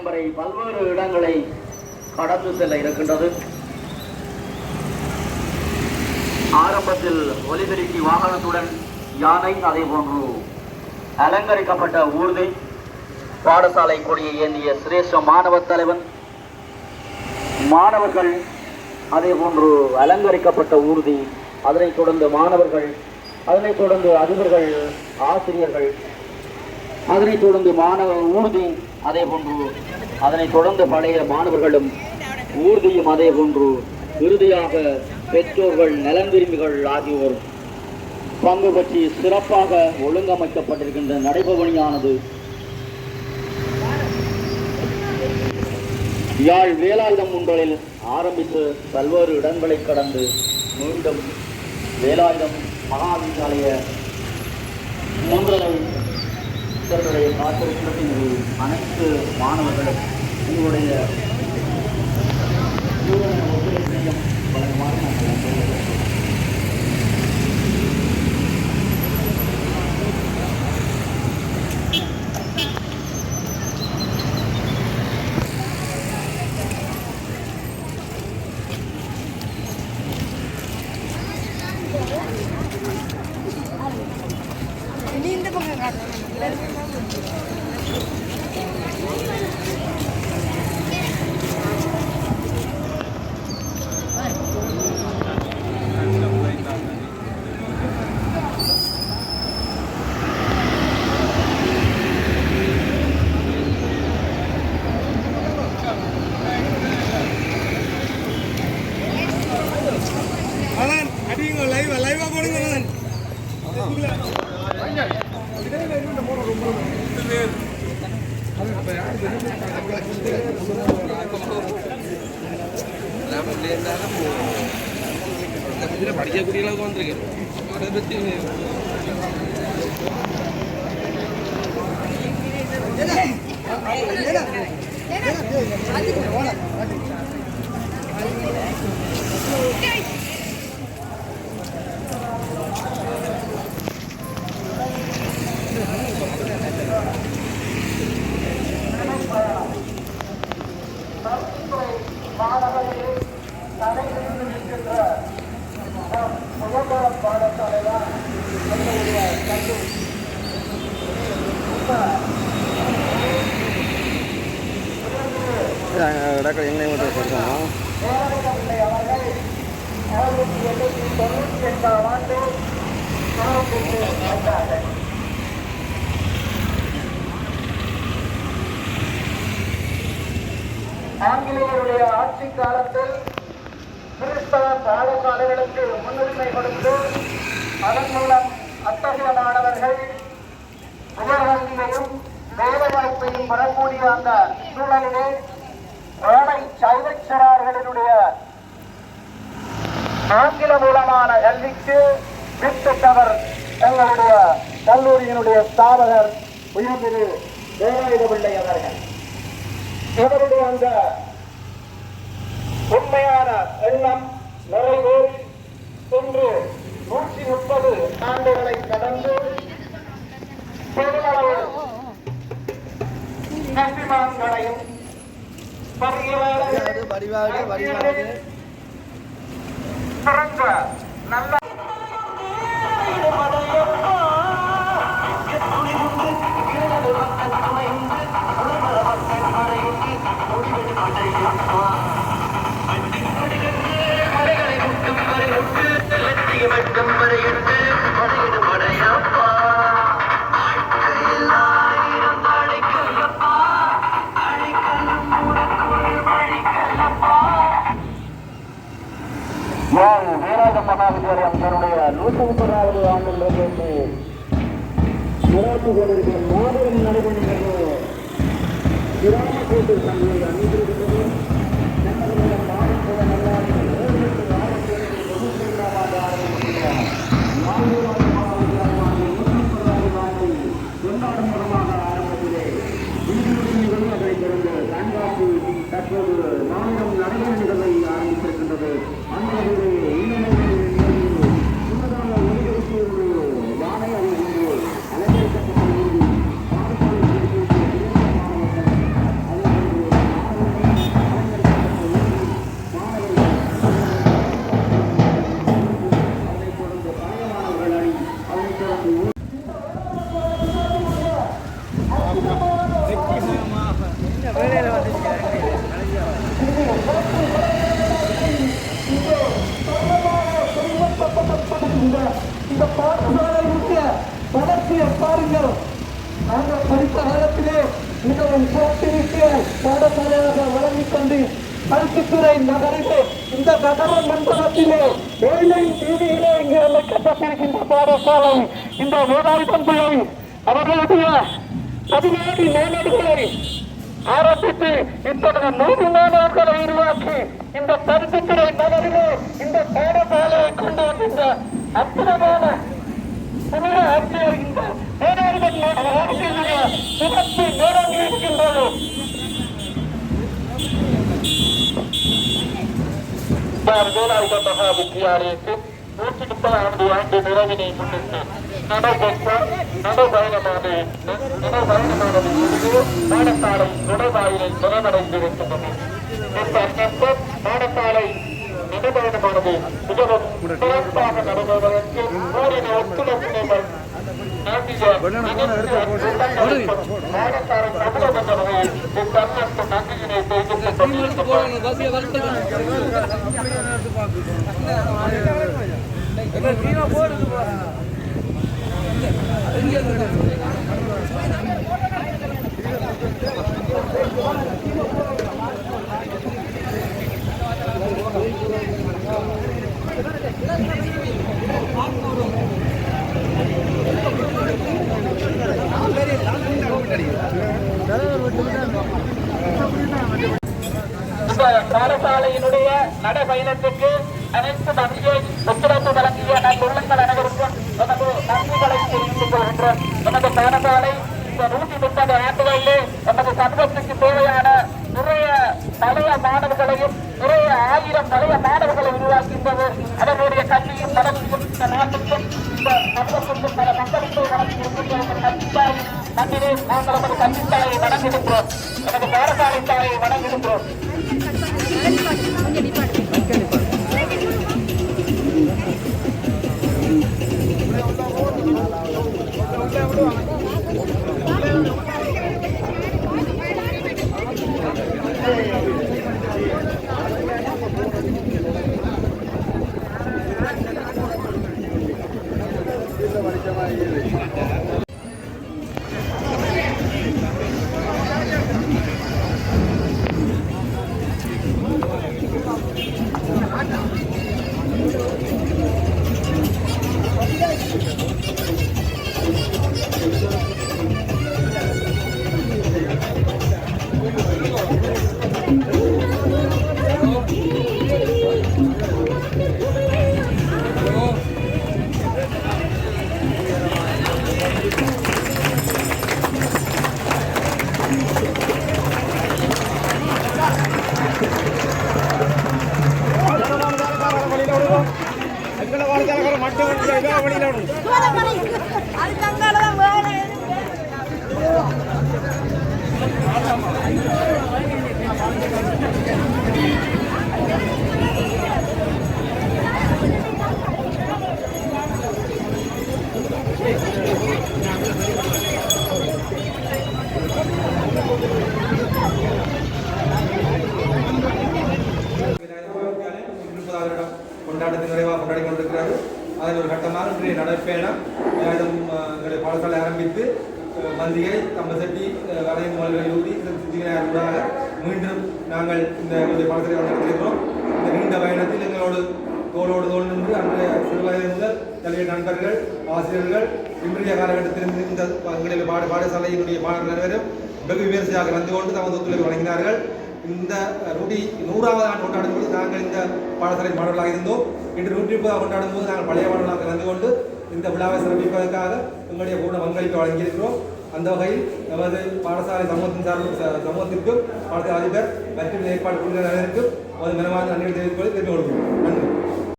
பாளையம் வரை பல்வேறு இடங்களை கடந்து செல்ல இருக்கின்றது. ஆரம்பத்தில் ஒலிபெருக்கி வாகனத்துடன் யானை அதே போன்று அலங்கரிக்கப்பட்ட ஊர்தி பாடசாலை கொடியை ஏந்திய சிரேஷ்ட மாணவ தலைவன் மாணவர்கள் அதே போன்று அலங்கரிக்கப்பட்ட ஊர்தி அதனைத் தொடர்ந்து மாணவர்கள் அதனைத் தொடர்ந்து அதிபர்கள் ஆசிரியர்கள் அதனைத் தொடர்ந்து மாணவ ஊர்தி அதே போன்று அதனைத் தொடர்ந்து பழைய மாணவர்களும் ஊர்தியும் அதே போன்று இறுதியாக பெற்றோர்கள் நலன் விரும்பிகள் ஆகியோர் பங்கு பற்றி சிறப்பாக ஒழுங்கமைக்கப்பட்டிருக்கின்ற நடைபவணியானது யாழ் வேலாயுதம் ஒன்றில் ஆரம்பித்து பல்வேறு இடங்களை கடந்து மீண்டும் வேலாயுதம் மகாவித்யாலய மூன்றரை செல்வதை காத்திருக்கிறது அனைத்து மாணவர்களும் உங்களுடைய பூரண ஒத்துழைப்பையும் வழங்குமாறு அதான் அடிங்க லைவ் லைவா போடுங்க அதான் படிக்கக்கூடிய அளவுக்கு வந்திருக்கேன் அதை பற்றி டாக்டர் எங்கே மட்டும் படிக்கணும் ஆங்கிலேயருடைய ஆட்சி காலத்தில் கிறிஸ்தவ பாடசாலைகளுக்கு முன்னுரிமை கொடுத்து அதன் மூலம் அத்தகைய மாணவர்கள் உயர்கல்வியையும் வேலைவாய்ப்பையும் பெறக்கூடிய அந்த சூழலிலே ஏழை சைவச்சிறார்களினுடைய ஆங்கில மூலமான கல்விக்கு வித்திட்டவர் எங்களுடைய கல்லூரியினுடைய ஸ்தாபகர் உயர்ந்திரு தேவாயுதபிள்ளை அவர்கள். இவருடைய அந்த உண்மையான எண்ணம் நிறைவேறி இன்று நூற்றி முப்பது ஆண்டுகளை கடந்து பெருமளவு கட்டிமான்களையும் சிறந்த நல்ல வீராஜ மகாவித்யாலயம் தன்னுடைய நூற்றி முப்பதாவது ஆண்டில் இருந்து சிறப்பு கொண்டிருக்கிற மாபெரும் நடைபெறுகிறது. கிராம கூட்டு சந்தை அமைந்திருக்கிறது சென்னையில் மாவட்ட நல்லாரி ஏழு இந்த பாடசாலைக்கு வளர்ச்சியை பாருங்கள் நாங்கள் படித்த காலத்திலே மிகவும் சிறப்பிமிக்க பாடசாலையாக வழங்கிக் கொண்டு பருத்தித்துறை நகரிலே இந்த நகர மண்டலத்திலே ஏழை வீதியிலே இங்கு அமைக்கப்பட்டிருக்கின்ற பாடசாலை இந்த வேதாயுதம் பிள்ளை அவர்களுடைய பதினேழு மேலடுகளை ஆரம்பித்து இத்தகைய நூறு மாணவர்களை உருவாக்கி இந்த பருத்தித்துறை நகரிலே இந்த பாடசாலையை கொண்டு வந்த அற்புதமான புனித ஆட்சியர் இந்த பேராளுமன்ற ஆட்சியினுடைய சிறப்பு மேலோங்கி இருக்கின்றது. வேலாயுத மகா நூற்றி முப்பதாவது ஆண்டு நிறைவினை முன்னிட்டு நடைபயணமானது நடைபயணமானது முடிவு பாடசாலை நுழைவாயிலை நிறைவடைந்திருக்கின்றது பாடசாலை நடைபயணமானது மிகவும் சிறப்பாக நடைபெறுவதற்கு ஓரின ஒத்துழைப்பினை நல்கிய அனைத்து பாடசாலை சமூக வகையில் இந்த அந்நம்பர் நன்றியினை தெரிவித்துக் கொண்டிருக்கின்றோம் போடுது போறாங்க இந்த பாடசாலையினுடைய நடைபயணத்துக்கு அனைத்து மத்திய ஒத்துழைப்பு வழங்கிய நல்லுள்ளங்கள் அனைவருக்கும் தெரிவித்துக் கொள்கின்றோம் நமது பாடசாலை இந்த நூத்தி முப்பது ஆண்டுகளிலே நமது சமூகத்துக்கு தேவையான நிறைய பழைய மாணவர்களையும் நிறைய ஆயிரம் பழைய மாணவர்களை உருவாக்கின்றது. அவர்களுடைய கல்வியும் வளர்ச்சியும் இந்த நாட்டுக்கும் இந்த சமூகத்திற்கும் பல மக்களுக்கு வளர்ச்சி இருக்கின்ற கல்வித்தாய் நன்றினை நாங்கள் நமது கல்வித்தாயை வணங்குகின்றோம். நமது பாடசாலை தாயை வணங்குகின்றோம் Jauh. அது ஊதி சித்திகளாக மீண்டும் நாங்கள் இந்த எங்களுடைய பாடசாலை நடத்தியிருக்கிறோம் இந்த நீண்ட பயணத்தில் எங்களோடு தோளோடு தோல் நின்று அன்றைய சிறுவயது முதல் தலைய நண்பர்கள் ஆசிரியர்கள் இன்றைய காலகட்டத்தில் இந்த எங்களுடைய பாட பாடசாலையினுடைய மாணவர்கள் அனைவரும் வெகு விமர்சையாக நடந்து கொண்டு தமது ஒத்துழைப்பு வழங்கினார்கள். இந்த நூற்றி நூறாவது ஆண்டு கொண்டாடும் போது நாங்கள் இந்த பாடசாலை மாணவர்களாக இருந்தோம். இன்று நூற்றி முப்பதாக கொண்டாடும் போது நாங்கள் பழைய மாணவர்களாக நடந்து கொண்டு இந்த விழாவை சிறப்பிப்பதற்காக எங்களுடைய பூர்ண பங்களிப்பு வழங்கியிருக்கிறோம். அந்த வகையில் நமது பாடசாலை சமூகத்தின் சார்பில் சமூகத்திற்கும் பாடசாலை அதிபர் மற்றும் ஏற்பாடு குழுவினருக்கும் ஒரு மனமார்ந்த நன்றி தெரிவித்துக் கொண்டு தெரிந்து கொள்வோம் நன்றி.